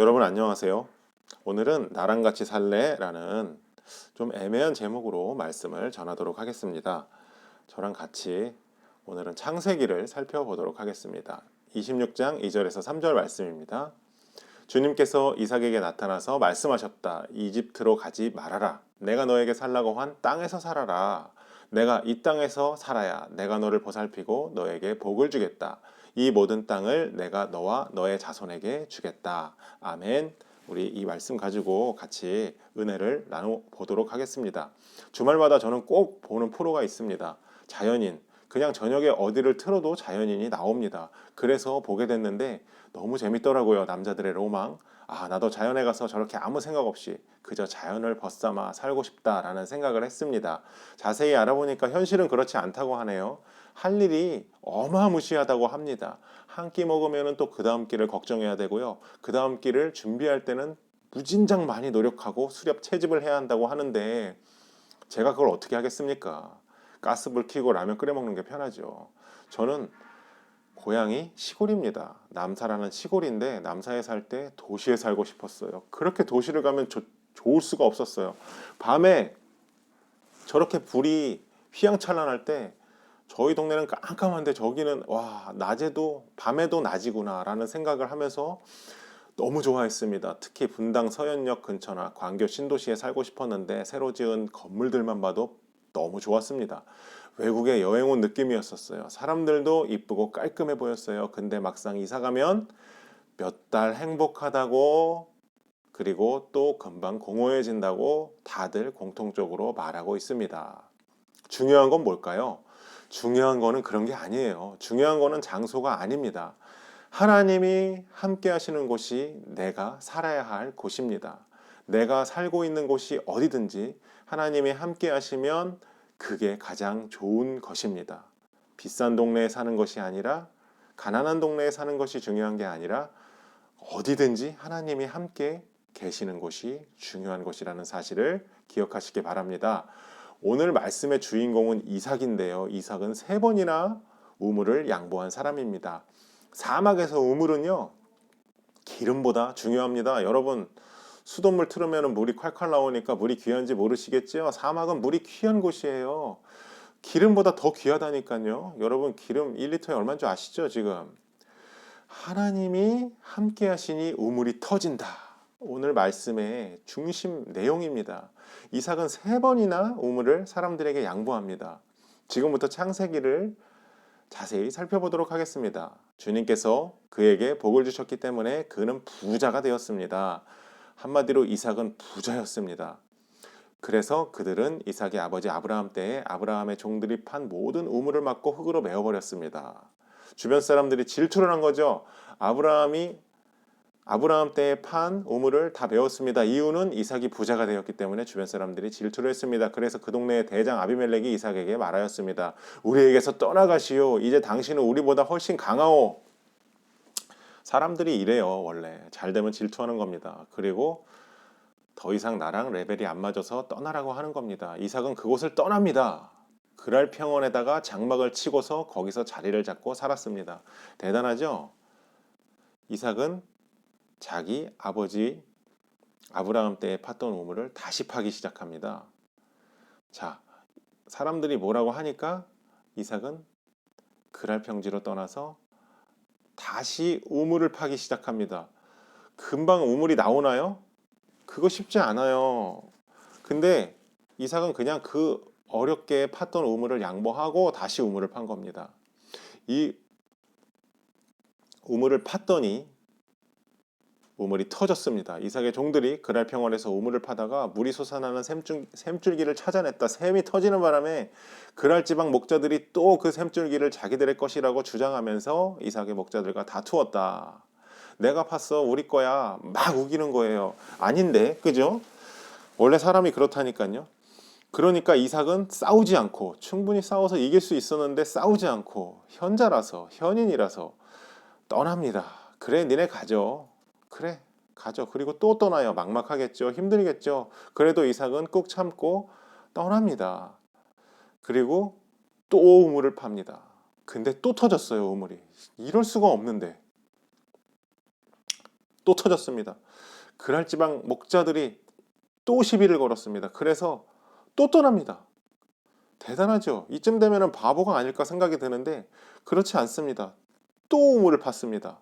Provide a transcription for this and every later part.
여러분 안녕하세요. 오늘은 나랑 같이 살래 라는 좀 애매한 제목으로 말씀을 전하도록 하겠습니다. 저랑 같이 오늘은 창세기를 살펴보도록 하겠습니다. 26장 2절에서 3절 말씀입니다. 주님께서 이삭에게 나타나서 말씀하셨다. 이집트로 가지 말아라. 내가 너에게 살라고 한 땅에서 살아라. 내가 이 땅에서 살아야 내가 너를 보살피고 너에게 복을 주겠다. 이 모든 땅을 내가 너와 너의 자손에게 주겠다. 아멘. 우리 이 말씀 가지고 같이 은혜를 나눠 보도록 하겠습니다. 주말마다 저는 꼭 보는 프로가 있습니다. 자연인. 그냥 저녁에 어디를 틀어도 자연인이 나옵니다. 그래서 보게 됐는데 너무 재밌더라고요. 남자들의 로망. 아, 나도 자연에 가서 저렇게 아무 생각 없이 그저 자연을 벗삼아 살고 싶다라는 생각을 했습니다. 자세히 알아보니까 현실은 그렇지 않다고 하네요. 할 일이 어마무시하다고 합니다. 한 끼 먹으면 또 그 다음 끼를 걱정해야 되고요. 그 다음 끼를 준비할 때는 무진장 많이 노력하고 수렵 채집을 해야 한다고 하는데 제가 그걸 어떻게 하겠습니까? 가스불 켜고 라면 끓여 먹는 게 편하죠. 저는 고향이 시골입니다. 남사라는 시골인데 남사에 살 때 도시에 살고 싶었어요. 그렇게 도시를 가면 조- 좋을 수가 없었어요. 밤에 저렇게 불이 휘황찬란할 때 저희 동네는 깜깜한데 저기는 와 낮에도 밤에도 낮이구나라는 생각을 하면서 너무 좋아했습니다. 특히 분당 서현역 근처나 광교 신도시에 살고 싶었는데 새로 지은 건물들만 봐도 너무 좋았습니다. 외국에 여행 온 느낌이었었어요. 사람들도 이쁘고 깔끔해 보였어요. 근데 막상 이사 가면 몇 달 행복하다고 그리고 또 금방 공허해진다고 다들 공통적으로 말하고 있습니다. 중요한 건 뭘까요? 중요한 거는 그런 게 아니에요. 중요한 거는 장소가 아닙니다. 하나님이 함께 하시는 곳이 내가 살아야 할 곳입니다. 내가 살고 있는 곳이 어디든지 하나님이 함께 하시면 그게 가장 좋은 것입니다. 비싼 동네에 사는 것이 아니라 가난한 동네에 사는 것이 중요한 게 아니라 어디든지 하나님이 함께 계시는 곳이 중요한 것이라는 사실을 기억하시기 바랍니다. 오늘 말씀의 주인공은 이삭인데요. 이삭은 세 번이나 우물을 양보한 사람입니다. 사막에서 우물은요, 기름보다 중요합니다. 여러분, 수돗물 틀으면 물이 콸콸 나오니까 물이 귀한지 모르시겠죠? 사막은 물이 귀한 곳이에요. 기름보다 더 귀하다니까요. 여러분, 기름 1리터에 얼마인 줄 아시죠, 지금? 하나님이 함께 하시니 우물이 터진다. 오늘 말씀의 중심 내용입니다. 이삭은 세 번이나 우물을 사람들에게 양보합니다. 지금부터 창세기를 자세히 살펴보도록 하겠습니다. 주님께서 그에게 복을 주셨기 때문에 그는 부자가 되었습니다. 한마디로 이삭은 부자였습니다. 그래서 그들은 이삭의 아버지 아브라함 때에 아브라함의 종들이 판 모든 우물을 막고 흙으로 메워버렸습니다. 주변 사람들이 질투를 한 거죠. 아브라함이 아브라함 때에 판 우물을 다 메웠습니다. 이유는 이삭이 부자가 되었기 때문에 주변 사람들이 질투를 했습니다. 그래서 그 동네의 대장 아비멜렉이 이삭에게 말하였습니다. 우리에게서 떠나가시오. 이제 당신은 우리보다 훨씬 강하오. 사람들이 이래요, 원래. 잘 되면 질투하는 겁니다. 그리고 더 이상 나랑 레벨이 안 맞아서 떠나라고 하는 겁니다. 이삭은 그곳을 떠납니다. 그랄 평원에다가 장막을 치고서 거기서 자리를 잡고 살았습니다. 대단하죠? 이삭은 자기 아버지 아브라함 때에 팠던 우물을 다시 파기 시작합니다. 자, 사람들이 뭐라고 하니까 이삭은 그랄 평지로 떠나서 다시 우물을 파기 시작합니다. 금방 우물이 나오나요? 그거 쉽지 않아요. 근데 이삭은 그냥 그 어렵게 팠던 우물을 양보하고 다시 우물을 판 겁니다. 이 우물을 팠더니 우물이 터졌습니다. 이삭의 종들이 그날 평원에서 우물을 파다가 물이 솟아나는 샘줄, 샘줄기를 찾아냈다. 샘이 터지는 바람에 그랄 지방 목자들이 또 그 샘줄기를 자기들의 것이라고 주장하면서 이삭의 목자들과 다투었다. 내가 팠어, 우리 거야. 막 우기는 거예요. 아닌데, 그죠? 원래 사람이 그렇다니까요. 그러니까 이삭은 싸우지 않고 충분히 싸워서 이길 수 있었는데 싸우지 않고 현자라서 현인이라서 떠납니다. 그래, 니네 가져. 그래 가죠. 그리고 또 떠나요. 막막하겠죠. 힘들겠죠. 그래도 이삭은 꾹 참고 떠납니다. 그리고 또 우물을 팝니다. 근데 또 터졌어요. 우물이. 이럴 수가 없는데. 또 터졌습니다. 그랄 지방 목자들이 또 시비를 걸었습니다. 그래서 또 떠납니다. 대단하죠. 이쯤 되면은 바보가 아닐까 생각이 드는데 그렇지 않습니다. 또 우물을 팠습니다.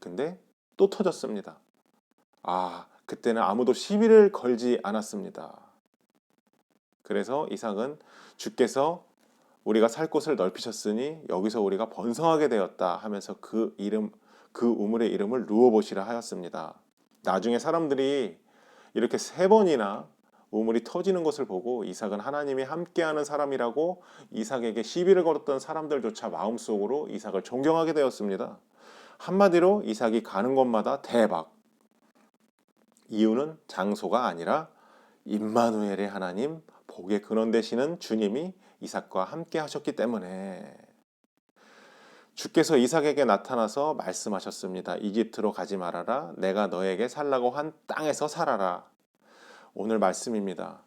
근데 또 터졌습니다. 아, 그때는 아무도 시비를 걸지 않았습니다. 그래서 이삭은 주께서 우리가 살 곳을 넓히셨으니 여기서 우리가 번성하게 되었다 하면서 그 이름 그 우물의 이름을 루어봇이라 하였습니다. 나중에 사람들이 이렇게 세 번이나 우물이 터지는 것을 보고 이삭은 하나님이 함께하는 사람이라고 이삭에게 시비를 걸었던 사람들조차 마음속으로 이삭을 존경하게 되었습니다. 한마디로 이삭이 가는 곳마다 대박. 이유는 장소가 아니라 임마누엘의 하나님 복의 근원 되시는 주님이 이삭과 함께 하셨기 때문에 주께서 이삭에게 나타나서 말씀하셨습니다. 이집트로 가지 말아라. 내가 너에게 살라고 한 땅에서 살아라. 오늘 말씀입니다.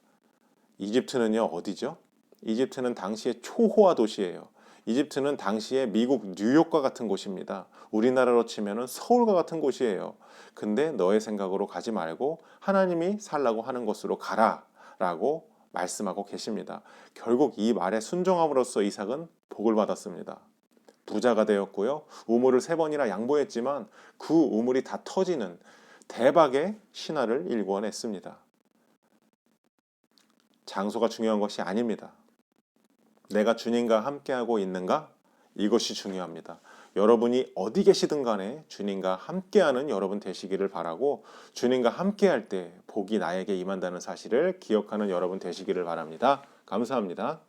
이집트는요, 어디죠? 이집트는 당시의 초호화 도시예요. 이집트는 당시에 미국 뉴욕과 같은 곳입니다. 우리나라로 치면은 서울과 같은 곳이에요. 근데 너의 생각으로 가지 말고 하나님이 살라고 하는 곳으로 가라라고 말씀하고 계십니다. 결국 이 말에 순종함으로써 이삭은 복을 받았습니다. 부자가 되었고요. 우물을 세 번이나 양보했지만 그 우물이 다 터지는 대박의 신화를 일궈냈습니다. 장소가 중요한 것이 아닙니다. 내가 주님과 함께하고 있는가? 이것이 중요합니다. 여러분이 어디 계시든 간에 주님과 함께하는 여러분 되시기를 바라고 주님과 함께할 때 복이 나에게 임한다는 사실을 기억하는 여러분 되시기를 바랍니다. 감사합니다.